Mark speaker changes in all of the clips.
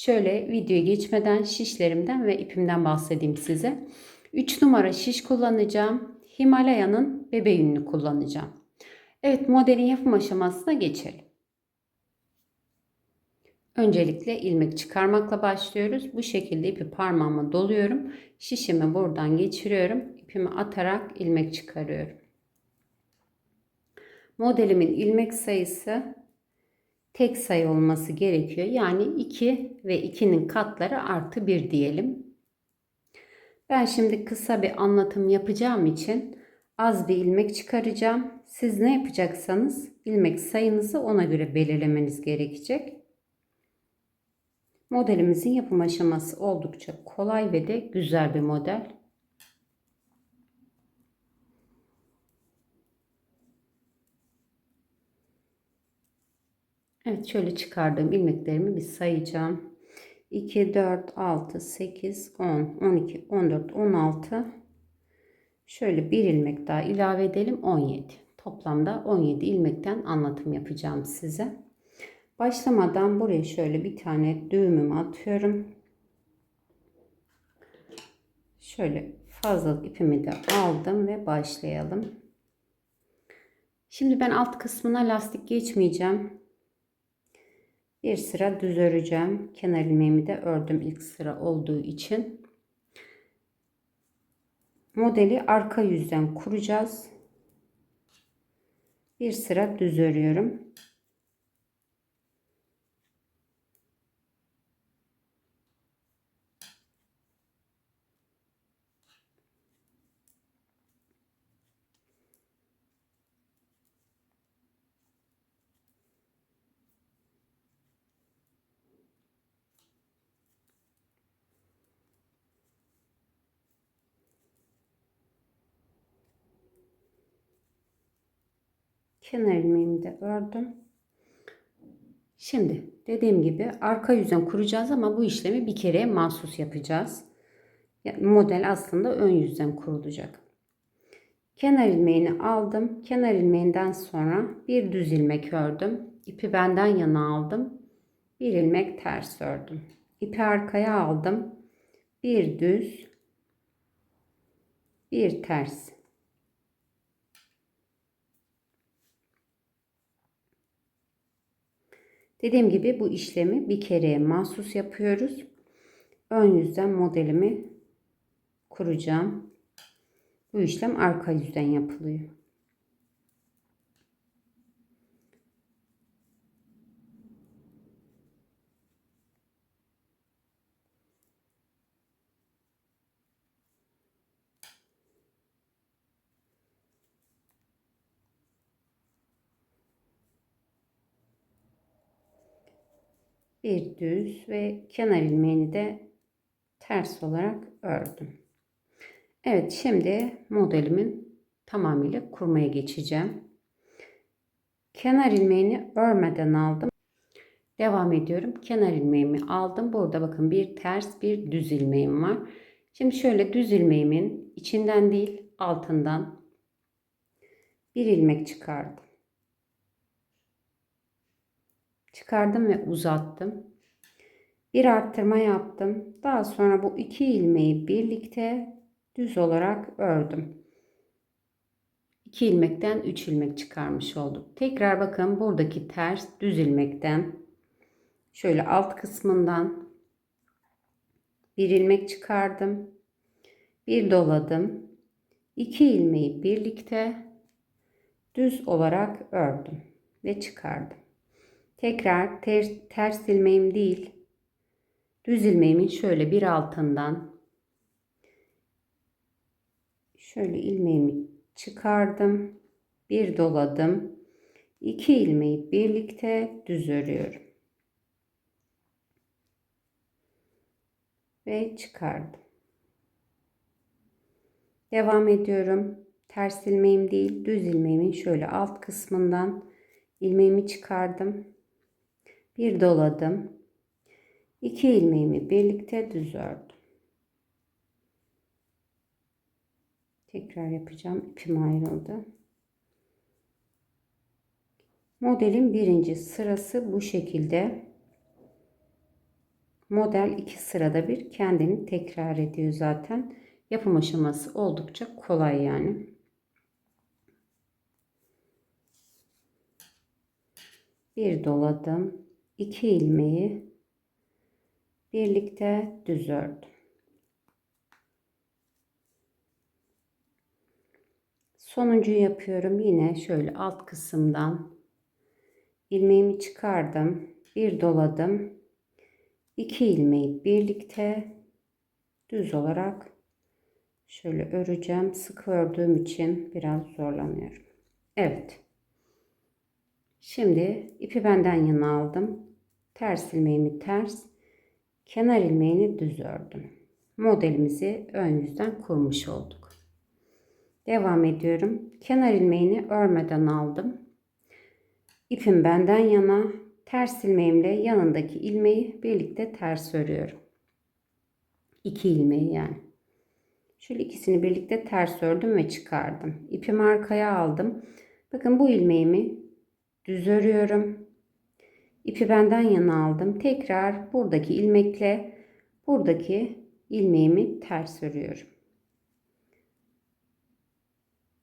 Speaker 1: Şöyle videoya geçmeden şişlerimden ve ipimden bahsedeyim size. 3 numara şiş kullanacağım. Himalaya'nın bebe yününü kullanacağım. Evet modelin yapım aşamasına geçelim. Öncelikle ilmek çıkarmakla başlıyoruz. Bu şekilde ipi parmağıma doluyorum. Şişimi buradan geçiriyorum. İpimi atarak ilmek çıkarıyorum. Modelimin ilmek sayısı tek sayı olması gerekiyor. Yani 2 ve 2'nin katları artı 1 diyelim. Ben şimdi kısa bir anlatım yapacağım için az bir ilmek çıkaracağım. Siz ne yapacaksanız ilmek sayınızı ona göre belirlemeniz gerekecek. Modelimizin yapım aşaması oldukça kolay ve de güzel bir model. Evet şöyle çıkardığım ilmeklerimi bir sayacağım. 2, 4, 6, 8, 10, 12, 14, 16. Şöyle bir ilmek daha ilave edelim 17. Toplamda 17 ilmekten anlatım yapacağım size. Başlamadan buraya şöyle bir tane düğümümü atıyorum. Şöyle fazla ipimi de aldım ve başlayalım. Şimdi ben alt kısmına lastik geçmeyeceğim. Bir sıra düz öreceğim. Kenar ilmeğimi de ördüm ilk sıra olduğu için. Modeli arka yüzden kuracağız. Bir sıra düz örüyorum. Kenar ilmeğimi de ördüm. Şimdi dediğim gibi arka yüzden kuracağız ama bu işlemi bir kere mahsus yapacağız. Yani model aslında ön yüzden kurulacak. Kenar ilmeğini aldım. Kenar ilmeğinden sonra bir düz ilmek ördüm. İpi benden yana aldım. Bir ilmek ters ördüm. İpi arkaya aldım. Bir düz, bir ters. Dediğim gibi bu işlemi bir kereye mahsus yapıyoruz. Ön yüzden modelimi kuracağım. Bu işlem arka yüzden yapılıyor. Bir düz ve kenar ilmeğini de ters olarak ördüm. Evet şimdi modelimin tamamıyla kurmaya geçeceğim. Kenar ilmeğini örmeden aldım. Devam ediyorum. Kenar ilmeğimi aldım. Burada bakın bir ters bir düz ilmeğim var. Şimdi şöyle düz ilmeğimin içinden değil altından bir ilmek çıkardım. Çıkardım ve uzattım. Bir arttırma yaptım. Daha sonra bu iki ilmeği birlikte düz olarak ördüm. 2 ilmekten 3 ilmek çıkarmış olduk. Tekrar bakın buradaki ters düz ilmekten şöyle alt kısmından bir ilmek çıkardım. Bir doladım. 2 ilmeği birlikte düz olarak ördüm ve çıkardım. Tekrar ters, ters ilmeğim değil, düz ilmeğimin şöyle bir altından şöyle ilmeğimi çıkardım. Bir doladım. iki ilmeği birlikte düz örüyorum. ve çıkardım. Devam ediyorum. Ters ilmeğim değil, düz ilmeğimin şöyle alt kısmından ilmeğimi çıkardım. Bir doladım. İki ilmeğimi birlikte düz ördüm. Tekrar yapacağım. İpim ayrıldı. Modelin birinci sırası bu şekilde. Model iki sırada bir kendini tekrar ediyor zaten. Yapım aşaması oldukça kolay yani. Bir doladım. İki ilmeği birlikte düz ördüm. Sonuncu yapıyorum. Yine şöyle alt kısımdan ilmeğimi çıkardım. Bir doladım. iki ilmeği birlikte düz olarak şöyle öreceğim. Sık ördüğüm için biraz zorlanıyorum. Evet. Şimdi ipi benden yana aldım. Ters ilmeğimi ters, kenar ilmeğini düz ördüm. Modelimizi ön yüzden kurmuş olduk. Devam ediyorum. Kenar ilmeğini örmeden aldım. İpim benden yana, ters ilmeğimle yanındaki ilmeği birlikte ters örüyorum. İki ilmeği yani. Şöyle ikisini birlikte ters ördüm ve çıkardım. İpimi arkaya aldım. Bakın bu ilmeğimi düz örüyorum. İpi benden yana aldım. Tekrar buradaki ilmekle buradaki ilmeğimi ters örüyorum.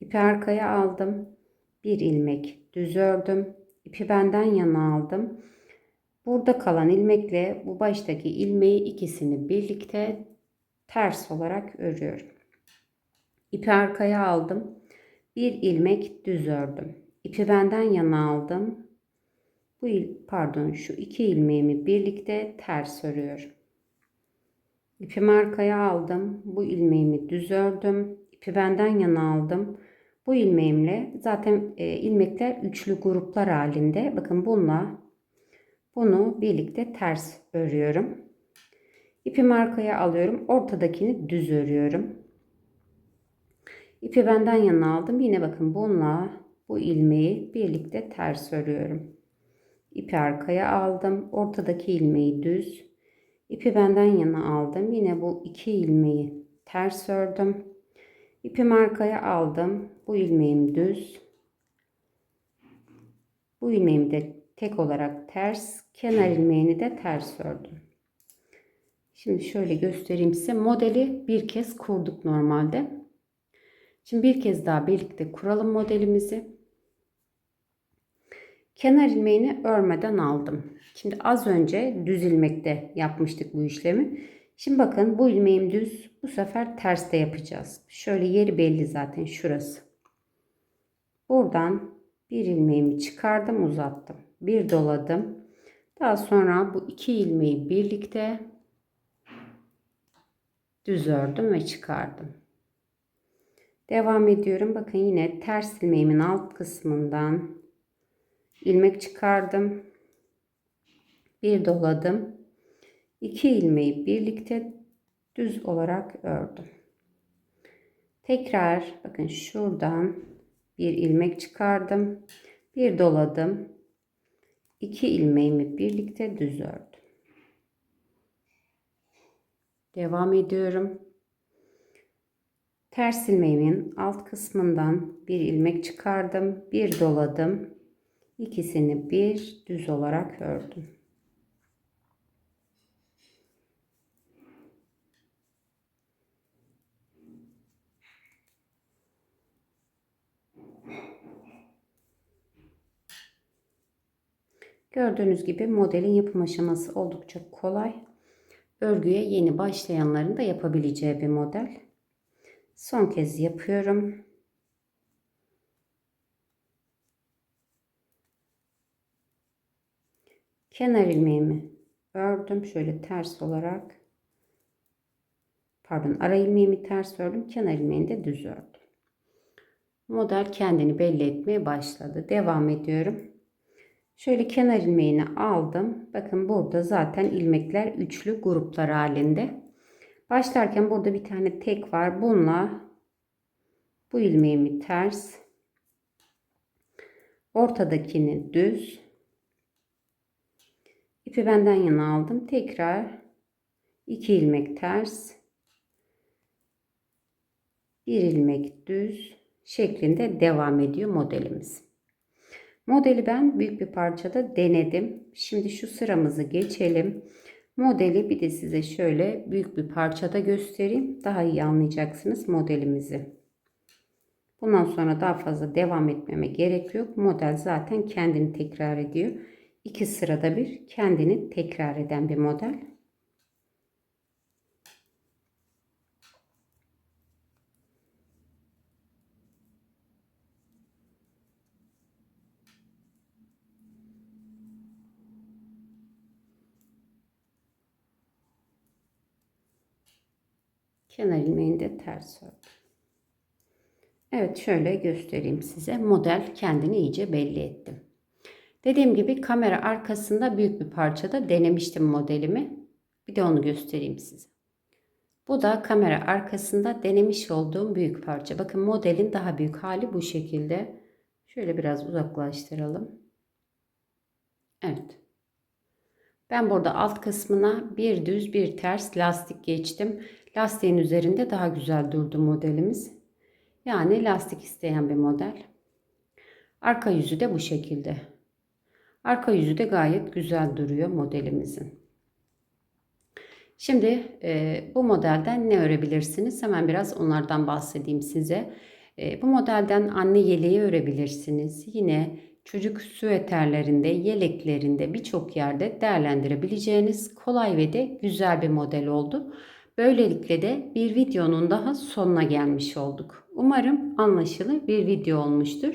Speaker 1: İpi arkaya aldım. Bir ilmek düz ördüm. İpi benden yana aldım. Burada kalan ilmekle bu baştaki ilmeği ikisini birlikte ters olarak örüyorum. İpi arkaya aldım. Bir ilmek düz ördüm. İpi benden yana aldım. Bu il, pardon şu iki ilmeğimi birlikte ters örüyorum. İpimi arkaya aldım. Bu ilmeğimi düz ördüm. İpi benden yana aldım. Bu ilmeğimle zaten e, ilmekler üçlü gruplar halinde. Bakın bununla bunu birlikte ters örüyorum. İpimi arkaya alıyorum. Ortadakini düz örüyorum. İpi benden yana aldım. Yine bakın bununla bu ilmeği birlikte ters örüyorum. İpi arkaya aldım. Ortadaki ilmeği düz. İpi benden yana aldım. Yine bu iki ilmeği ters ördüm. İpimi arkaya aldım. Bu ilmeğim düz. Bu ilmeğimi de tek olarak ters. Kenar ilmeğini de ters ördüm. Şimdi şöyle göstereyim size. Modeli bir kez kurduk normalde. Şimdi bir kez daha birlikte kuralım modelimizi. Kenar ilmeğini örmeden aldım. Şimdi az önce düz ilmekte yapmıştık bu işlemi. Şimdi bakın bu ilmeğim düz. Bu sefer terste yapacağız. Şöyle yeri belli zaten şurası. Buradan bir ilmeğimi çıkardım uzattım. Bir doladım. Daha sonra bu iki ilmeği birlikte düz ördüm ve çıkardım. Devam ediyorum. Bakın yine ters ilmeğimin alt kısmından ilmek çıkardım. Bir doladım. İki ilmeği birlikte düz olarak ördüm. Tekrar bakın şuradan bir ilmek çıkardım. Bir doladım. İki ilmeğimi birlikte düz ördüm. Devam ediyorum. Ters ilmeğimin alt kısmından bir ilmek çıkardım. Bir doladım. İkisini bir düz olarak ördüm. Gördüğünüz gibi modelin yapım aşaması oldukça kolay. Örgüye yeni başlayanların da yapabileceği bir model. Son kez yapıyorum. Kenar ilmeğimi ördüm şöyle ters olarak. Pardon ara ilmeğimi ters ördüm. Kenar ilmeğini de düz ördüm. Model kendini belli etmeye başladı. Devam ediyorum. Şöyle kenar ilmeğini aldım. Bakın burada zaten ilmekler üçlü gruplar halinde. Başlarken burada bir tane tek var. Bununla bu ilmeğimi ters, ortadakini düz, ipi benden yana aldım. Tekrar iki ilmek ters, bir ilmek düz şeklinde devam ediyor modelimiz. Modeli ben büyük bir parçada denedim. Şimdi şu sıramızı geçelim. Modeli bir de size şöyle büyük bir parçada göstereyim. Daha iyi anlayacaksınız modelimizi. Bundan sonra daha fazla devam etmeme gerek yok. Model zaten kendini tekrar ediyor. İki sırada bir kendini tekrar eden bir model. Kenar ilmeğini de ters ördüm. Evet şöyle göstereyim size. Model kendini iyice belli ettim. Dediğim gibi kamera arkasında büyük bir parçada denemiştim modelimi. Bir de onu göstereyim size. Bu da kamera arkasında denemiş olduğum büyük parça. Bakın modelin daha büyük hali bu şekilde. Şöyle biraz uzaklaştıralım. Evet. Ben burada alt kısmına bir düz bir ters lastik geçtim. Lastiğin üzerinde daha güzel durdu modelimiz. Yani lastik isteyen bir model. Arka yüzü de bu şekilde. Arka yüzü de gayet güzel duruyor modelimizin. Şimdi e, bu modelden ne örebilirsiniz? Hemen biraz onlardan bahsedeyim size. E, bu modelden anne yeleği örebilirsiniz. Yine çocuk süveterlerinde, yeleklerinde birçok yerde değerlendirebileceğiniz kolay ve de güzel bir model oldu. Böylelikle de bir videonun daha sonuna gelmiş olduk. Umarım anlaşılır bir video olmuştur.